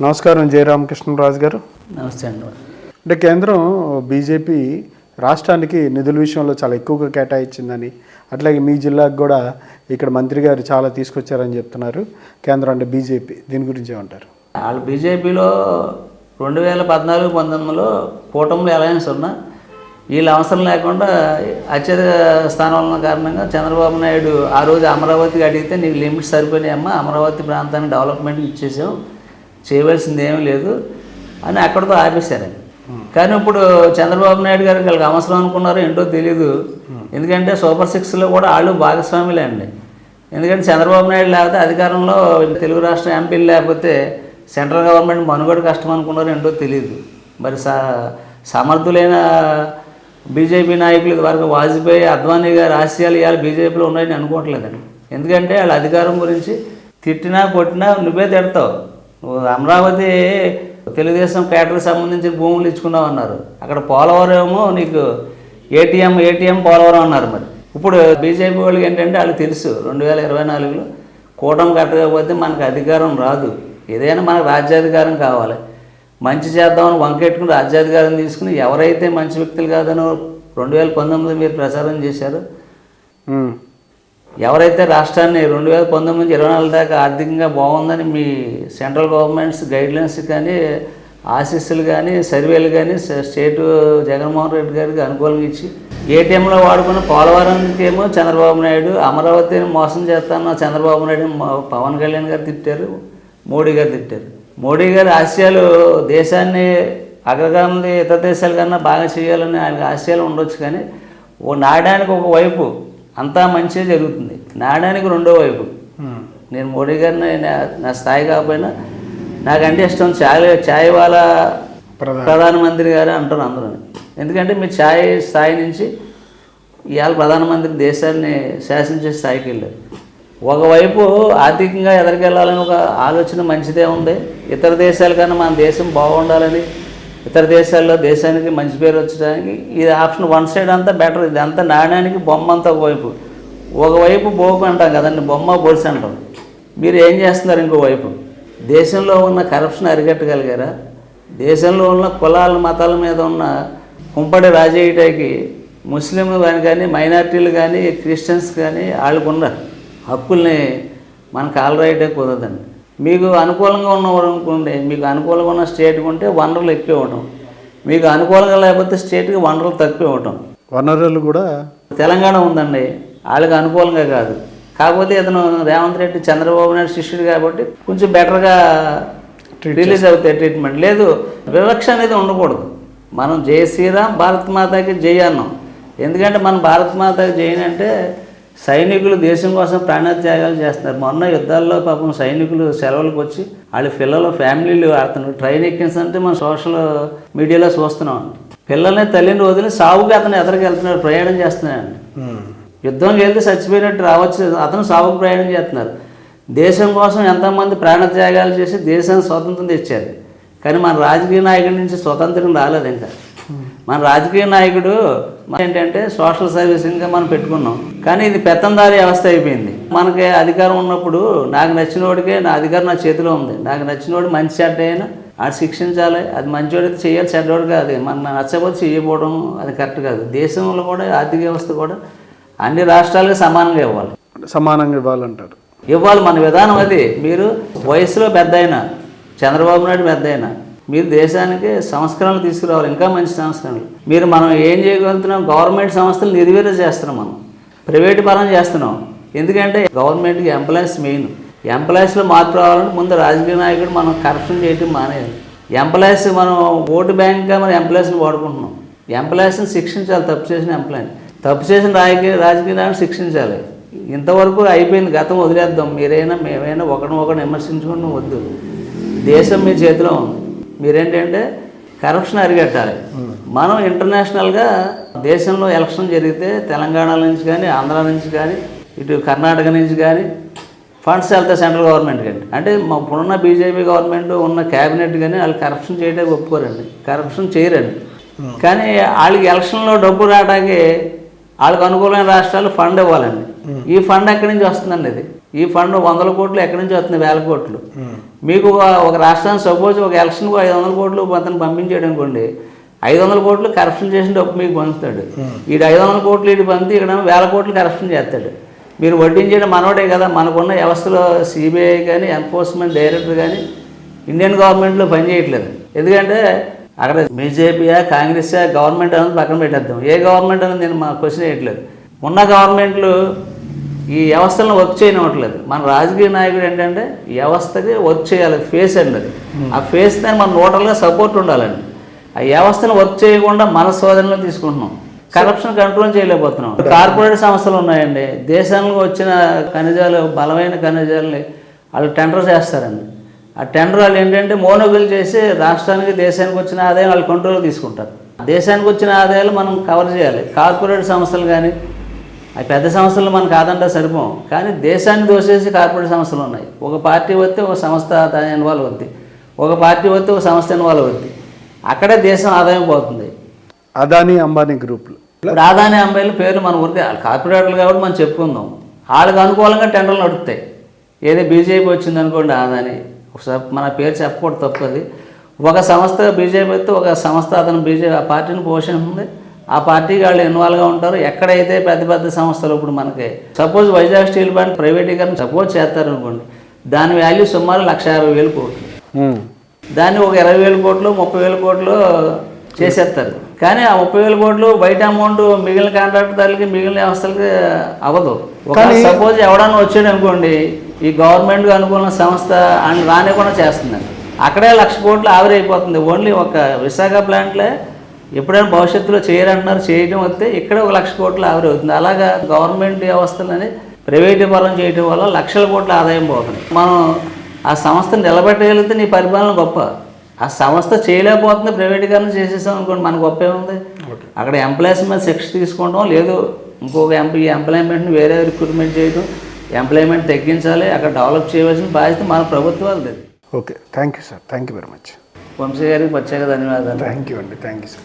నమస్కారం జయరామకృష్ణరాజు గారు. నమస్తే అండి. అంటే కేంద్రం బీజేపీ రాష్ట్రానికి నిధుల విషయంలో చాలా ఎక్కువగా కేటాయించిందని అట్లాగే మీ జిల్లాకు కూడా ఇక్కడ మంత్రి గారు చాలా తీసుకొచ్చారని చెప్తున్నారు కేంద్రం అంటే బీజేపీ. దీని గురించి ఏమంటారు? వాళ్ళు బీజేపీలో రెండు వేల పద్నాలుగు పంతొమ్మిదిలో కూటమిలో అలయన్స్ ఉన్నా వీళ్ళు అవసరం లేకుండా అత్యధిక స్థానంలో కారణంగా చంద్రబాబు నాయుడు ఆ రోజు అమరావతికి అడిగితే నీకు లిమిట్స్ సరిపోయినాయమ్మా అమరావతి ప్రాంతానికి డెవలప్మెంట్ ఇచ్చేసాం చేయవలసింది ఏమీ లేదు అని అక్కడితో ఆపేశారండి. కానీ ఇప్పుడు చంద్రబాబు నాయుడు గారికి వాళ్ళకి అవసరం అనుకున్నారో ఏంటో తెలియదు ఎందుకంటే సూపర్ సిక్స్లో కూడా వాళ్ళు భాగస్వాములే అండి ఎందుకంటే చంద్రబాబు నాయుడు లేకపోతే అధికారంలో తెలుగు రాష్ట్ర ఎంపీలు లేకపోతే సెంట్రల్ గవర్నమెంట్ మనుగడ కష్టం అనుకున్నారో ఏంటో తెలియదు మరి స సమర్థులైన బీజేపీ నాయకులు వరకు వాజ్పేయి అద్వానీ గారి ఆశయాలు ఇవాళ బీజేపీలో ఉన్నాయని అనుకోవట్లేదండి. ఎందుకంటే వాళ్ళ అధికారం గురించి తిట్టినా కొట్టినా నువ్వే తిడతావు. నువ్వు అమరావతి తెలుగుదేశం కేటర్కి సంబంధించిన భూములు ఇచ్చుకున్నావు అన్నారు. అక్కడ పోలవరం ఏమో నీకు ఏటీఎం ఏటీఎం పోలవరం అన్నారు మరి. ఇప్పుడు బీజేపీ వాళ్ళకి ఏంటంటే వాళ్ళు తెలుసు రెండు వేల ఇరవై నాలుగులో కూటమి కట్టకపోతే మనకు అధికారం రాదు. ఏదైనా మనకు రాజ్యాధికారం కావాలి. మంచి చేద్దామని వంకెట్టుకుని రాజ్యాధికారం తీసుకుని ఎవరైతే మంచి వ్యక్తులు కాదనో రెండు వేల పంతొమ్మిది మీరు ప్రచారం చేశారో ఎవరైతే రాష్ట్రాన్ని రెండు వేల పంతొమ్మిది నుంచి ఇరవై నాలుగు దాకా ఆర్థికంగా బాగుందని మీ సెంట్రల్ గవర్నమెంట్స్ గైడ్లైన్స్ కానీ ఆశీస్సులు కానీ సర్వేలు కానీ స్టేట్ జగన్మోహన్ రెడ్డి గారికి అనుకూలంగా ఇచ్చి ఏటీఎంలో వాడుకున్న పోలవరానికి ఏమో చంద్రబాబు నాయుడు అమరావతిని మోసం చేస్తాను చంద్రబాబు నాయుడు పవన్ కళ్యాణ్ గారు తిట్టారు మోడీ గారు తిట్టారు. మోడీ గారి ఆశయాలు దేశాన్ని అగ్రగామి ఇతర దేశాల కన్నా బాగా చేయాలని ఆయనకు ఆశయాలు ఉండొచ్చు కానీ ఓ నాయడానికి ఒక వైపు అంతా మంచిగా జరుగుతుంది. నాయడానికి రెండో వైపు. నేను మోడీ గారిని నా- స్థాయి కాకపోయినా నాకంటే ఇష్టం ఛాయ్ ఛాయ్ వాళ్ళ ప్రధాన. ప్రధానమంత్రి గారు అంటారు అందరూ. ఎందుకంటే మీ ఛాయ్ స్థాయి నుంచి ఇవాళ ప్రధానమంత్రి దేశాన్ని శాసించే స్థాయికి వెళ్ళారు. ఒకవైపు ఆర్థికంగా ఎదరికెళ్ళాలని ఒక ఆలోచన మంచిదే ఉంది. ఇతర దేశాల కన్నా మన దేశం బాగుండాలని ఇతర దేశాల్లో దేశానికి మంచి పేరు వచ్చడానికి ఇది ఆప్షన్ వన్ సైడ్ అంతా బెటర్. ఇది అంతా నాణ్యానికి బొమ్మ అంతా ఒకవైపు ఒకవైపు బోకు అంటాం కదండి బొమ్మ బొలిసి అంటాం. మీరు ఏం చేస్తున్నారు ఇంకోవైపు దేశంలో ఉన్న కరప్షన్ అరికట్టగలిగారా? దేశంలో ఉన్న కులాల మతాల మీద ఉన్న కుంపడి రాజేయటానికి ముస్లింలు కానీ కానీ మైనార్టీలు కానీ క్రిస్టియన్స్ కానీ వాళ్ళకున్న హక్కుల్ని మనకు ఆల్రైటే కుదరదండి. మీకు అనుకూలంగా ఉన్నవారు అనుకోండి మీకు అనుకూలంగా ఉన్న స్టేట్ ఉంటే వనరులు ఎక్కువ ఇవ్వటం. మీకు అనుకూలంగా లేకపోతే స్టేట్కి వనరులు తక్కువ ఇవ్వటం. వనరులు కూడా తెలంగాణ ఉందండి వాళ్ళకి అనుకూలంగా కాదు. కాకపోతే ఇతను రేవంత్ రెడ్డి చంద్రబాబు నాయుడు శిష్యుడు కాబట్టి కొంచెం బెటర్గా రిలీజ్ అవుతాయి ట్రీట్మెంట్ లేదు వివక్ష అనేది ఉండకూడదు. మనం జై శ్రీరామ్ భారత్ మాతాకి జై అన్నాం. ఎందుకంటే మన భారత్ మాతాకి జై అంటే సైనికులు దేశం కోసం ప్రాణత్యాగాలు చేస్తున్నారు. మొన్న యుద్ధాల్లో పాపం సైనికులు సెలవులకు వచ్చి వాళ్ళ పిల్లలు ఫ్యామిలీలు ఆడుతున్నారు. ట్రైన్ ఎక్కించంటే మనం సోషల్ మీడియాలో చూస్తున్నాం పిల్లల్ని తల్లిని వదిలి సావుకి అతను ఎదరికి వెళ్తున్నాడు ప్రయాణం చేస్తున్నాడు ఉమ్. యుద్ధంకి వెళ్తే చచ్చిపోయినట్టు రావచ్చు అతను సావుకు ప్రయాణం చేస్తున్నారు. దేశం కోసం ఎంతోమంది ప్రాణత్యాగాలు చేసి దేశానికి స్వతంత్రం తెచ్చారు. కానీ మన రాజకీయ నాయకుడి నుంచి స్వతంత్రం రాలేదు ఇంకా. మన రాజకీయ నాయకుడు మన ఏంటంటే సోషల్ సర్వీసింగ్గా మనం పెట్టుకున్నాం. కానీ ఇది పెత్తందారి వ్యవస్థ అయిపోయింది. మనకి అధికారం ఉన్నప్పుడు నాకు నచ్చినోడికే నా అధికారం నా చేతిలో ఉంది. నాకు నచ్చినోడు మంచి చెడ్డ అయినా ఆడు శిక్షించాలి. అది మంచివాడితే చేయాలి చెడ్డవాడు కాదు. మన నచ్చకపోతే చేయకపోవడం అది కరెక్ట్ కాదు. దేశంలో కూడా ఆర్థిక వ్యవస్థ కూడా అన్ని రాష్ట్రాలకు సమానంగా ఇవ్వాలి. సమానంగా ఇవ్వాలంటారు. ఇవ్వాలి మన విధానం అది. మీరు వయసులో పెద్ద అయినా చంద్రబాబు నాయుడు పెద్ద అయినా మీరు దేశానికి సంస్కరణలు తీసుకురావాలి ఇంకా మంచి సంస్కరణలు. మీరు మనం ఏం చేయగలుగుతున్నాం? గవర్నమెంట్ సంస్థలు నిర్వీర్య చేస్తున్నాం మనం. ప్రైవేట్ పరం చేస్తున్నాం. ఎందుకంటే గవర్నమెంట్కి ఎంప్లాయీస్ మెయిన్. ఎంప్లాయీస్లో మార్పు రావాలంటే ముందు రాజకీయ నాయకుడు మనం కరప్షన్ చేయటం మానేయాలి. ఎంప్లాయీస్ మనం ఓటు బ్యాంక్గా మనం ఎంప్లాయీస్ని వాడుకుంటున్నాం. ఎంప్లాయీస్ని శిక్షించాలి తప్పు చేసిన ఎంప్లాయీని. తప్పు చేసిన రాజకీయ రాజకీయ నాయకుడు శిక్షించాలి. ఇంతవరకు అయిపోయింది గతం వదిలేద్దాం. మీరైనా మేమైనా ఒకరిని ఒకరిని విమర్శించుకుంటూ వద్దు. దేశం మీ చేతిలో ఉంది. మీరేంటంటే కరప్షన్ అరికట్టాలి మనం ఇంటర్నేషనల్గా దేశంలో ఎలక్షన్ జరిగితే తెలంగాణ నుంచి కానీ ఆంధ్ర నుంచి కానీ ఇటు కర్ణాటక నుంచి కానీ ఫండ్స్ వెళ్తాయి సెంట్రల్ గవర్నమెంట్ కండి అంటే మా ఇప్పుడున్న బీజేపీ గవర్నమెంట్ ఉన్న క్యాబినెట్ కానీ వాళ్ళు కరప్షన్ చేయడానికి ఒప్పుకోరండి. కరప్షన్ చేయరండి. కానీ వాళ్ళకి ఎలక్షన్లో డబ్బు రావడానికి వాళ్ళకి అనుకూలమైన రాష్ట్రాలు ఫండ్ ఇవ్వాలండి. ఈ ఫండ్ ఎక్కడి నుంచి వస్తుందండి ఇది? ఈ ఫండ్ వందల కోట్లు ఎక్కడి నుంచి వస్తుంది? వేల కోట్లు. మీకు ఒక- ఒక రాష్ట్రానికి సపోజ్ ఒక ఎలక్షన్కు ఐదు వందల కోట్లు అతను పంపించాడు అనుకోండి ఐదు వందల కోట్లు కరప్షన్ చేసిన డబ్బు మీకు పంచుతాడు. వీడు ఐదు వందల కోట్లు ఇటు పంపి ఇక్కడ వేల కోట్లు కరప్షన్ చేస్తాడు. మీరు వడ్డించేయడం మనోడే కదా మనకున్న వ్యవస్థలో సిబిఐ కానీ ఎన్ఫోర్స్మెంట్ డైరెక్టర్ కానీ ఇండియన్ గవర్నమెంట్లో పనిచేయట్లేదు ఎందుకంటే అక్కడ బీజేపీయా కాంగ్రెస్ గవర్నమెంట్ అనేది పక్కన పెట్టేద్దాం. ఏ గవర్నమెంట్ అనేది నేను మా క్వశ్చన్ వేయట్లేదు. ఉన్న గవర్నమెంట్లు ఈ వ్యవస్థలను వర్క్ చేయనివ్వట్లేదు. మన రాజకీయ నాయకుడు ఏంటంటే వ్యవస్థకి వర్క్ చేయాలి ఫేస్ అండి అది. ఆ ఫేస్ దాన్ని మన నోటల్గా సపోర్ట్ ఉండాలండి. ఆ వ్యవస్థను వర్క్ చేయకుండా మన సోదరులను తీసుకుంటున్నాం. కరప్షన్ కంట్రోల్ చేయలేకపోతున్నాం. కార్పొరేట్ సంస్థలు ఉన్నాయండి. దేశానికి వచ్చిన ఖనిజాలు బలమైన ఖనిజాలని వాళ్ళు టెండర్ చేస్తారండి. ఆ టెండర్ వాళ్ళు ఏంటంటే మోనోబిల్ చేసి రాష్ట్రానికి దేశానికి వచ్చిన ఆదాయం వాళ్ళు కంట్రోల్ తీసుకుంటారు. దేశానికి వచ్చిన ఆదాయాలు మనం కవర్ చేయాలి. కార్పొరేట్ సంస్థలు కానీ అవి పెద్ద సంస్థలు మనం కాదంటే సరిపోం. కానీ దేశాన్ని దోసేసి కార్పొరేట్ సంస్థలు ఉన్నాయి. ఒక పార్టీ వస్తే ఒక సంస్థ ఇన్వాల్వ్ అవుద్ది. ఒక పార్టీ వస్తే ఒక సంస్థ ఇన్వాల్వ్ అవుద్ది. అక్కడే దేశం ఆదాయం పోతుంది. అదానీ అంబానీ గ్రూపులు ఇప్పుడు ఆదాని అమ్మాయిల పేర్లు మన ఊరికి కార్పొరేటర్లు కాబట్టి మనం చెప్పుకుందాం. వాళ్ళకి అనుకూలంగా టెండర్లు నడుస్తాయి. ఏదో బీజేపీ వచ్చింది అనుకోండి ఆదాని ఒకసారి మన పేరు చెప్పకూడదు తప్పది. ఒక సంస్థ బీజేపీ అయితే ఒక సంస్థ అతను బీజేపీ ఆ పార్టీని పోషిస్తుంది. ఆ పార్టీకి వాళ్ళు ఇన్వాల్వ్గా ఉంటారు. ఎక్కడైతే పెద్ద పెద్ద సంస్థలు ఇప్పుడు మనకి సపోజ్ వైజాగ్ స్టీల్ ప్లాంట్ ప్రైవేటీకరణ సపోజ్ చేస్తారు అనుకోండి దాని వాల్యూ సుమారు లక్ష యాభై వేలు కోట్లు. దాన్ని ఒక ఇరవై వేల కోట్లు ముప్పై వేల కోట్లు చేసేస్తారు. కానీ ఆ ముప్పై వేల కోట్లు బయట అమౌంట్ మిగిలిన కాంట్రాక్టర్లకి మిగిలిన వ్యవస్థలకి అవ్వదు. సపోజ్ ఎవడన్నా వచ్చాడు అనుకోండి ఈ గవర్నమెంట్ అనుకున్న సంస్థ అని రానివ్వకుండా చేస్తుందండి. అక్కడే లక్ష కోట్లు ఆవిరైపోతుంది. ఓన్లీ ఒక విశాఖ ప్లాంట్లే ఎప్పుడైనా భవిష్యత్తులో చేయరంటున్నారు చేయడం వస్తే ఇక్కడ ఒక లక్ష కోట్లు ఆవిరి అవుతుంది. అలాగా గవర్నమెంట్ వ్యవస్థలని ప్రైవేటీకరణ చేయడం వల్ల లక్షల కోట్ల ఆదాయం పోతుంది. మనం ఆ సంస్థను నిలబెట్టగలిగితే నీ పరిపాలన గొప్ప. ఆ సంస్థ చేయలేకపోతుంది ప్రైవేటీకరణ చేసేసాం అనుకోండి మన గొప్ప ఏముంది? అక్కడ ఎంప్లాయీస్ మీద శిక్ష తీసుకుంటాం లేదు. ఇంకొక ఎంపీ ఎంప్లాయ్మెంట్ని వేరే రిక్రూట్మెంట్ చేయడం ఎంప్లాయ్మెంట్ తగ్గించాలి అక్కడ డెవలప్ చేయవలసిన బాధ్యత మన ప్రభుత్వాలది. Okay. Thank you sir. Thank you very much. Vamshi గారికి ప్రత్యేక ధన్యవాదాలు. థ్యాంక్ యూ అండి. Thank you sir.